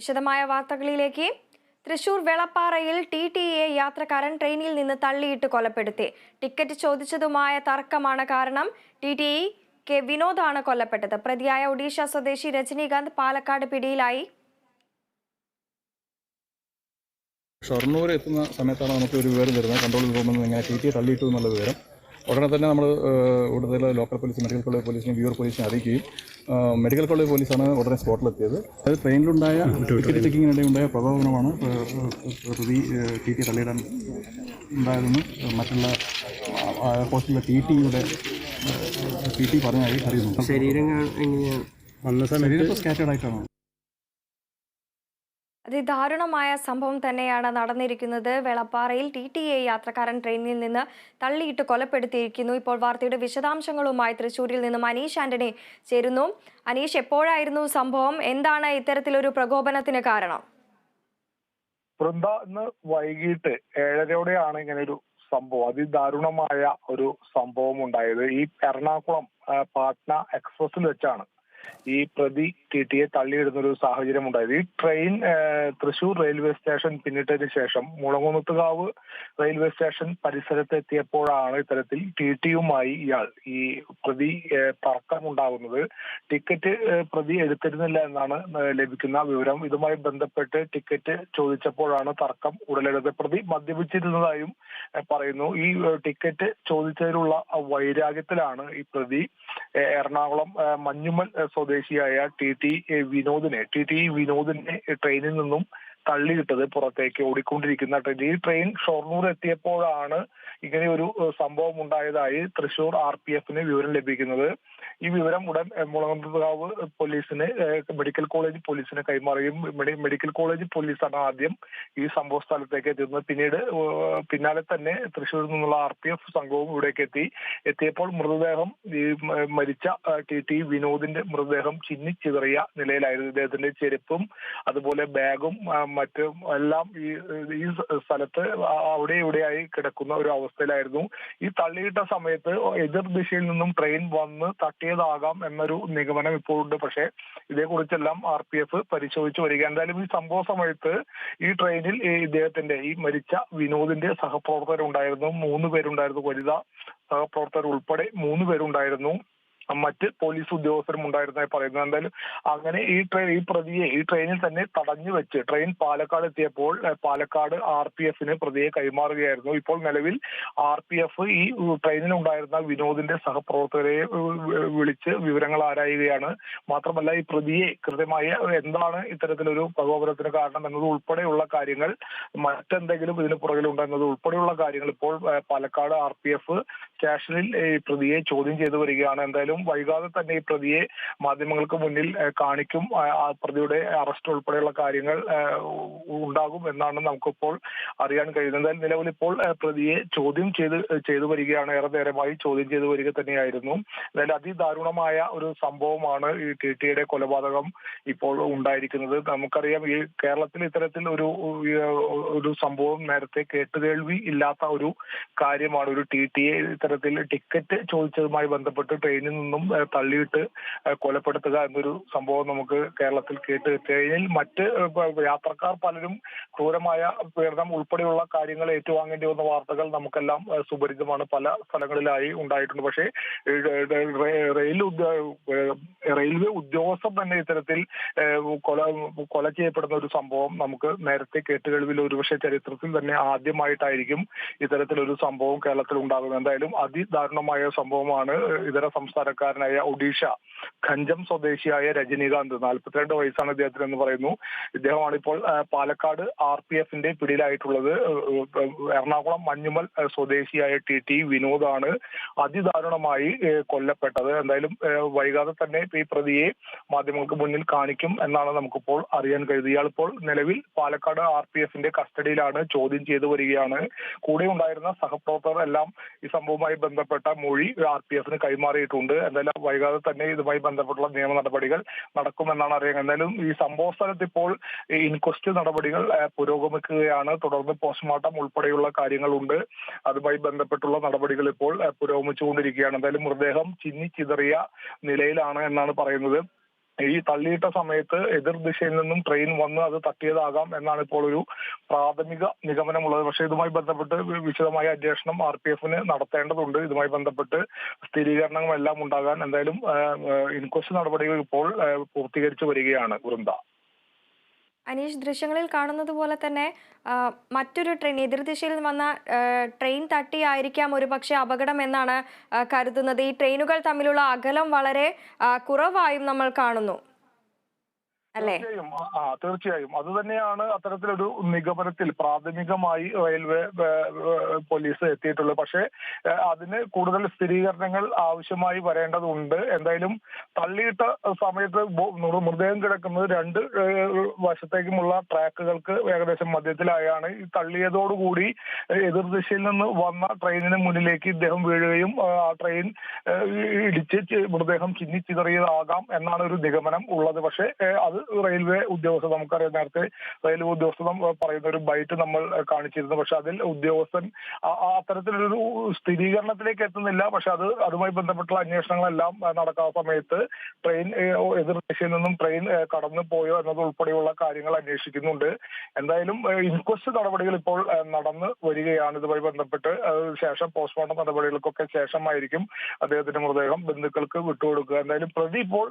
വിശദമായ വാർത്തകളിലേക്ക്. തൃശൂർ വെളപ്പാറയിൽ ടി ടി എ യാത്രക്കാരൻ ട്രെയിനിൽ നിന്ന് തള്ളിയിട്ട് കൊലപ്പെടുത്തി. ടിക്കറ്റ് ചോദിച്ചതുമായ തർക്കമാണ് കാരണം ടി ടി ഇ കെ വിനോദാണ് കൊല്ലപ്പെട്ടത്. പ്രതിയായ ഒഡീഷ സ്വദേശി രജനീകാന്ത് പാലക്കാട് പിടിയിലായി. ഷൊർണൂർ എത്തുന്ന സമയത്താണ് നമുക്ക് ഒരു വിവരം തരുന്നത്. കൺട്രോൾ റൂമിൽ നിന്ന് ഇങ്ങനെ ടി ടി തള്ളിയിട്ടു എന്നുള്ള വിവരം. ഉടനെ തന്നെ നമ്മൾ ഇവിടുത്തെ ലോക്കൽ പോലീസ് മെഡിക്കൽ കോളേജ് പോലീസിനെ വ്യൂർ പോലീസിനെ അറിയിക്കുകയും മെഡിക്കൽ കോളേജ് പോലീസാണ് ഉടനെ സ്പോട്ടിലെത്തിയത് അത് ട്രെയിനിലുണ്ടായ ടിക്കറ്റ് ചെക്കിങ്ങിനിടെ ഉണ്ടായ പ്രകോപനമാണ് പ്രതി ടി ടി തള്ളിയിടാൻ ഉണ്ടായതെന്ന് മറ്റുള്ള പോസ്റ്റിലെ ഹോസ്റ്റലിലെ ടി ടിയുടെ ടി ടി പറഞ്ഞായി അറിയുന്നു ശരീരം എങ്ങനെയാണ്? വന്ന സമയത്ത് സ്കാറ്റേഡ് ആയിട്ടാണ്. അതിദാരുണമായ സംഭവം തന്നെയാണ് നടന്നിരിക്കുന്നത്. വെളപ്പാറയിൽ ടി ടി എ യാത്രക്കാരൻ ട്രെയിനിൽ നിന്ന് തള്ളിയിട്ട് കൊലപ്പെടുത്തിയിരിക്കുന്നു. ഇപ്പോൾ വാർത്തയുടെ വിശദാംശങ്ങളുമായി തൃശൂരിൽ നിന്നും അനീഷ് ആന്റണി ചേരുന്നു. അനീഷ് എപ്പോഴായിരുന്നു സംഭവം? എന്താണ് ഇത്തരത്തിലൊരു പ്രകോപനത്തിന് കാരണം? വൃന്ദ ഇന്ന് വൈകിട്ട് ഏഴരയോടെയാണ് ഇങ്ങനെ ഒരു സംഭവം അതിദാരുണമായ ഒരു സംഭവം ഉണ്ടായത്. ഈ എറണാകുളം പാട്ന എക്സ്പ്രസിൽ വെച്ചാണ്. ഈ പ്രതി ടി ടിയെ തള്ളിയിടുന്ന ഒരു സാഹചര്യം ഉണ്ടായത് ഈ ട്രെയിൻ തൃശൂർ റെയിൽവേ സ്റ്റേഷൻ പിന്നിട്ടതിന് ശേഷം മുളങ്ങുന്നത്തുകാവ് റെയിൽവേ സ്റ്റേഷൻ പരിസരത്ത് എത്തിയപ്പോഴാണ് ഇത്തരത്തിൽ ടി ടിയുമായി ഇയാൾ ഈ പ്രതി തർക്കം തർക്കമുണ്ടാകുന്നത്. ടിക്കറ്റ് പ്രതി എടുത്തിരുന്നില്ല എന്നാണ് ലഭിക്കുന്ന വിവരം. ഇതുമായി ബന്ധപ്പെട്ട് ടിക്കറ്റ് ചോദിച്ചപ്പോഴാണ് തർക്കം ഉടലെടുത്തത്. പ്രതി മദ്യപിച്ചിരുന്നതായും പറയുന്നു. ഈ ടിക്കറ്റ് ചോദിച്ചതിലുള്ള വൈരാഗ്യത്തിലാണ് ഈ പ്രതി എറണാകുളം മഞ്ഞുമൽ സ്വദേശിയായ ടി ടി വിനോദിനെ ടി ടി വിനോദിനെ ട്രെയിനിൽ നിന്നും തള്ളിയിട്ടത് പുറത്തേക്ക് ഓടിക്കൊണ്ടിരിക്കുന്ന ട്രെയിൻ ഈ ട്രെയിൻ ഷൊർണൂർ എത്തിയപ്പോഴാണ് ഇങ്ങനെ ഒരു സംഭവം ഉണ്ടായതായി തൃശൂർ ആർ പി എഫിന് വിവരം ലഭിക്കുന്നത്. ഈ വിവരം ഉടൻ മുളങ്ങുന്നതുകാവ് പോലീസിന് മെഡിക്കൽ കോളേജ് പോലീസിന് കൈമാറുകയും മെഡിക്കൽ കോളേജ് പോലീസാണ് ആദ്യം ഈ സംഭവ സ്ഥലത്തേക്ക് എത്തുന്നത് പിന്നീട് പിന്നാലെ തന്നെ തൃശ്ശൂരിൽ നിന്നുള്ള ആർ പി എഫ് സംഘവും ഇവിടേക്ക് എത്തി. എത്തിയപ്പോൾ മൃതദേഹം ഈ മരിച്ച ടി ടി വിനോദിന്റെ മൃതദേഹം ചിന്നിച്ചിതറിയ നിലയിലായിരുന്നു. ഇദ്ദേഹത്തിന്റെ ചെരുപ്പും അതുപോലെ ബാഗും മറ്റും എല്ലാം ഈ ഈ സ്ഥലത്ത് അവിടെ ഇവിടെയായി കിടക്കുന്ന ഒരു അവസ്ഥയിലായിരുന്നു. ഈ തള്ളിയിട്ട സമയത്ത് എതിർ ദിശയിൽ നിന്നും ട്രെയിൻ വന്ന് തട്ടിയതാകാം എന്നൊരു നിഗമനം ഇപ്പോഴുണ്ട്. പക്ഷേ ഇതേക്കുറിച്ചെല്ലാം ആർ പി എഫ് പരിശോധിച്ചു വരിക. എന്തായാലും ഈ സംഭവ സമയത്ത് ഈ ട്രെയിനിൽ ഈ ഇദ്ദേഹത്തിന്റെ ഈ മരിച്ച വിനോദിന്റെ സഹപ്രവർത്തകരുണ്ടായിരുന്നു. മൂന്ന് പേരുണ്ടായിരുന്നു. വനിതാ സഹപ്രവർത്തകർ ഉൾപ്പെടെ മൂന്ന് പേരുണ്ടായിരുന്നു. മറ്റ് പോലീസ് ഉദ്യോഗസ്ഥരും ഉണ്ടായിരുന്നതായി പറയുന്നത്. എന്തായാലും അങ്ങനെ ഈ ട്രെയിൻ ഈ പ്രതിയെ ഈ ട്രെയിനിൽ തന്നെ തടഞ്ഞു വെച്ച് ട്രെയിൻ പാലക്കാട് എത്തിയപ്പോൾ പാലക്കാട് ആർ പി എഫിന് പ്രതിയെ കൈമാറുകയായിരുന്നു. ഇപ്പോൾ നിലവിൽ ആർ പി എഫ് ഈ ട്രെയിനിൽ ഉണ്ടായിരുന്ന വിനോദിന്റെ സഹപ്രവർത്തകരെ വിളിച്ച് വിവരങ്ങൾ ആരായുകയാണ്. മാത്രമല്ല ഈ പ്രതിയെ കൃത്യമായ എന്താണ് ഇത്തരത്തിലൊരു പ്രകോപനത്തിന് കാരണം എന്നത് ഉൾപ്പെടെയുള്ള കാര്യങ്ങൾ മറ്റെന്തെങ്കിലും ഇതിന് പുറകിലുണ്ടോ എന്നത് ഉൾപ്പെടെയുള്ള കാര്യങ്ങൾ ഇപ്പോൾ പാലക്കാട് ആർ പി എഫ് സ്റ്റേഷനിൽ പ്രതിയെ ചോദ്യം ചെയ്തു വരികയാണ്. എന്തായാലും വൈകാതെ തന്നെ ഈ പ്രതിയെ മാധ്യമങ്ങൾക്ക് മുന്നിൽ കാണിക്കും. ആ പ്രതിയുടെ അറസ്റ്റ് ഉൾപ്പെടെയുള്ള കാര്യങ്ങൾ ഉണ്ടാകും എന്നാണ് നമുക്കിപ്പോൾ അറിയാൻ കഴിയുന്നത്. നിലവിൽ ഇപ്പോൾ പ്രതിയെ ചോദ്യം ചെയ്ത് ചെയ്തു വരികയാണ്. ഏറെ നേരമായി ചോദ്യം ചെയ്തു വരിക തന്നെയായിരുന്നു. എന്തായാലും അതിദാരുണമായ ഒരു സംഭവമാണ് ഈ ടി ടിയുടെ കൊലപാതകം ഇപ്പോൾ ഉണ്ടായിരിക്കുന്നത്. നമുക്കറിയാം ഈ കേരളത്തിൽ ഇത്തരത്തിൽ ഒരു ഒരു സംഭവം നേരത്തെ കേട്ടുകേൾവി ഇല്ലാത്ത ഒരു കാര്യമാണ്. ഒരു ടി ടിയെ ഇത്തരത്തിൽ ടിക്കറ്റ് ചോദിച്ചതുമായി ബന്ധപ്പെട്ട് ട്രെയിനിൽ നിന്നും തള്ളിയിട്ട് കൊലപ്പെടുത്തുക എന്നൊരു സംഭവം നമുക്ക് കേരളത്തിൽ കേട്ട് കഴിഞ്ഞാൽ മറ്റ് യാത്രക്കാർ പലരും ക്രൂരമായ പീഡനം ഉൾപ്പെടെയുള്ള കാര്യങ്ങൾ ഏറ്റുവാങ്ങേണ്ടി വന്ന വാർത്തകൾ നമുക്കെല്ലാം സുപരിചിതമാണ്. പല സ്ഥലങ്ങളിലായി ഉണ്ടായിട്ടുണ്ട്. പക്ഷേ റെയിൽ റെയിൽവേ ഉദ്യോഗസ്ഥർ തന്നെ ഇത്തരത്തിൽ കൊല കൊല ചെയ്യപ്പെടുന്ന ഒരു സംഭവം നമുക്ക് നേരത്തെ കേട്ടുകഴിവിൽ ഒരുപക്ഷെ ചരിത്രത്തിൽ തന്നെ ആദ്യമായിട്ടായിരിക്കും ഇത്തരത്തിലൊരു സംഭവം കേരളത്തിൽ ഉണ്ടാകുന്നത്. എന്തായാലും അതിദാരുണമായ സംഭവമാണ് ഇതര ഇതര സംസ്ഥാനക്കാരനായ ഒഡീഷ ഖഞ്ചം സ്വദേശിയായ രജനീകാന്ത് നാൽപ്പത്തിരണ്ട് വയസ്സാണ് ഇദ്ദേഹത്തിന് എന്ന് പറയുന്നു. ഇദ്ദേഹമാണ് ഇപ്പോൾ പാലക്കാട് ആർ പി എഫിന്റെ പിടിയിലായിട്ടുള്ളത്. എറണാകുളം മഞ്ഞുമൽ സ്വദേശിയായ ടി ടി വിനോദാണ് അതിദാരുണമായി കൊല്ലപ്പെട്ടത്. എന്തായാലും വൈകാതെ തന്നെ ഈ പ്രതിയെ മാധ്യമങ്ങൾക്ക് മുന്നിൽ കാണിക്കും എന്നാണ് നമുക്കിപ്പോൾ അറിയാൻ കഴിയുന്നത്. ഇയാൾ ഇപ്പോൾ നിലവിൽ പാലക്കാട് ആർ പി എഫിന്റെ കസ്റ്റഡിയിലാണ് ചോദ്യം ചെയ്തു വരികയാണ്. കൂടെ ഉണ്ടായിരുന്ന സഹപ്രവർത്തകർ എല്ലാം ഈ സംഭവവുമായി ബന്ധപ്പെട്ട മൊഴി ആർ പി എഫിന് കൈമാറിയിട്ടുണ്ട്. എന്തായാലും വൈകാതെ തന്നെ ഇതുമായി ബന്ധപ്പെട്ടുള്ള നിയമ നടപടികൾ നടക്കുമെന്നാണ് അറിയുന്നത്. എന്തായാലും ഈ സംഭവ സ്ഥലത്ത് ഇപ്പോൾ ഇൻക്വസ്റ്റ് നടപടികൾ പുരോഗമിക്കുകയാണ്. തുടർന്ന് പോസ്റ്റ്മോർട്ടം ഉൾപ്പെടെയുള്ള കാര്യങ്ങളുണ്ട്. അതുമായി ബന്ധപ്പെട്ടുള്ള നടപടികൾ ഇപ്പോൾ പുരോഗമിച്ചുകൊണ്ടിരിക്കുകയാണ്. എന്തായാലും മൃതദേഹം ചിന്നി ചിതറിയ നിലയിലാണ് എന്നാണ് പറയുന്നത്. ഈ തള്ളിയിട്ട സമയത്ത് എതിർ ദിശയിൽ നിന്നും ട്രെയിൻ വന്ന് അത് തട്ടിയതാകാം എന്നാണ് ഇപ്പോൾ ഒരു പ്രാഥമിക നിഗമനമുള്ളത്. പക്ഷേ ഇതുമായി ബന്ധപ്പെട്ട് വിശദമായ അന്വേഷണം ആർ പി എഫിന് നടത്തേണ്ടതുണ്ട്. ഇതുമായി ബന്ധപ്പെട്ട് സ്ഥിരീകരണങ്ങളെല്ലാം ഉണ്ടാകാൻ എന്തായാലും ഇൻക്വസ്റ്റ് നടപടികൾ ഇപ്പോൾ പൂർത്തീകരിച്ചു വരികയാണ് വൃന്ദ. അനീഷ് ദൃശ്യങ്ങളിൽ കാണുന്നത് പോലെ തന്നെ മറ്റൊരു ട്രെയിൻ എതിർദിശയിൽ വന്ന ട്രെയിൻ തട്ടിയായിരിക്കാം ഒരു പക്ഷേ അപകടം എന്നാണ് കരുതുന്നത്. ഈ ട്രെയിനുകൾ തമ്മിലുള്ള അകലം വളരെ കുറവായും നമ്മൾ കാണുന്നു. തീർച്ചയായും. ആ, തീർച്ചയായും. അത് തന്നെയാണ് അത്തരത്തിലൊരു നിഗമനത്തിൽ പ്രാഥമികമായി റെയിൽവേ പോലീസ് എത്തിയിട്ടുള്ളത്. പക്ഷേ അതിന് കൂടുതൽ സ്ഥിരീകരണങ്ങൾ ആവശ്യമായി വരേണ്ടതുണ്ട്. എന്തായാലും തള്ളിയിട്ട സമയത്ത് മൃതദേഹം കിടക്കുന്നത് രണ്ട് വശത്തേക്കുമുള്ള ട്രാക്കുകൾക്ക് ഏകദേശം മധ്യത്തിലായാണ്. ഈ തള്ളിയതോടുകൂടി എതിർദിശയിൽ നിന്ന് വന്ന ട്രെയിനിന് മുന്നിലേക്ക് ഇദ്ദേഹം വീഴുകയും ആ ട്രെയിൻ ഇടിച്ച് മൃതദേഹം ചിന്നി ചിതറിയതാകാം എന്നാണ് ഒരു നിഗമനം ഉള്ളത്. പക്ഷേ അത് റെയിൽവേ ഉദ്യോഗസ്ഥർ നമുക്കറിയാം നേരത്തെ റെയിൽവേ ഉദ്യോഗസ്ഥർ പറയുന്ന ഒരു ബൈറ്റ് നമ്മൾ കാണിച്ചിരുന്നു. പക്ഷെ അതിൽ ഉദ്യോഗസ്ഥൻ അത്തരത്തിലൊരു സ്ഥിരീകരണത്തിലേക്ക് എത്തുന്നില്ല. പക്ഷെ അത് അതുമായി ബന്ധപ്പെട്ടുള്ള അന്വേഷണങ്ങളെല്ലാം നടക്കാത്ത സമയത്ത് ട്രെയിൻ എതിർ ദിശയിൽ നിന്നും ട്രെയിൻ കടന്നു പോയോ എന്നത് ഉൾപ്പെടെയുള്ള കാര്യങ്ങൾ അന്വേഷിക്കുന്നുണ്ട്. എന്തായാലും ഇൻക്വസ്റ്റ് നടപടികൾ ഇപ്പോൾ നടന്നു വരികയാണ്. ഇതുമായി ബന്ധപ്പെട്ട് ശേഷം പോസ്റ്റ്മോർട്ടം നടപടികൾക്കൊക്കെ ശേഷമായിരിക്കും അദ്ദേഹത്തിന്റെ മൃതദേഹം ബന്ധുക്കൾക്ക് വിട്ടുകൊടുക്കുക. എന്തായാലും പ്രതി ഇപ്പോൾ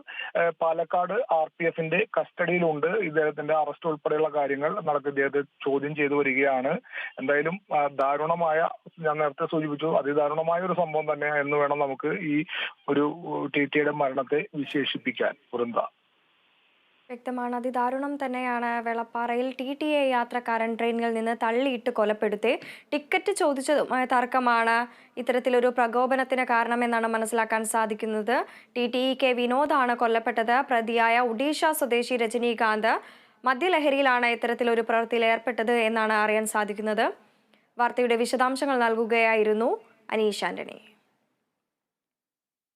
പാലക്കാട് ആർ പി എഫിന്റെ കസ്റ്റഡിയിലുണ്ട്. ഇദ്ദേഹത്തിന്റെ അറസ്റ്റ് ഉൾപ്പെടെയുള്ള കാര്യങ്ങൾ നടക്കും ഇദ്ദേഹത്തെ ചോദ്യം ചെയ്തു വരികയാണ്. എന്തായാലും ദാരുണമായ ഞാൻ നേരത്തെ സൂചിപ്പിച്ചു അതിദാരുണമായ ഒരു സംഭവം തന്നെ എന്ന് വേണം നമുക്ക് ഈ ഒരു ടി ടിയുടെ മരണത്തെ വിശേഷിപ്പിക്കാൻ. വൃന്ദ. വ്യക്തമാണ് അതിദാരുണം തന്നെയാണ്. വെളപ്പാറയിൽ ടി ടി എ യാത്രക്കാരൻ ട്രെയിനിൽ നിന്ന് തള്ളിയിട്ട് കൊലപ്പെടുത്തി ടിക്കറ്റ് ചോദിച്ചതുമായ തർക്കമാണ്. ഇത്തരത്തിലൊരു പ്രകോപനത്തിന് കാരണമെന്നാണ് മനസ്സിലാക്കാൻ സാധിക്കുന്നത്. ടി ടി ഇ കെ വിനോദാണ് കൊല്ലപ്പെട്ടത്. പ്രതിയായ ഒഡീഷ സ്വദേശി രജനീകാന്ത് മദ്യലഹരിയിലാണ് ഇത്തരത്തിലൊരു പ്രവൃത്തിയിൽ ഏർപ്പെട്ടത് എന്നാണ് അറിയാൻ സാധിക്കുന്നത്. വാർത്തയുടെ വിശദാംശങ്ങൾ നൽകുകയായിരുന്നു അനീഷ് ആന്റണി.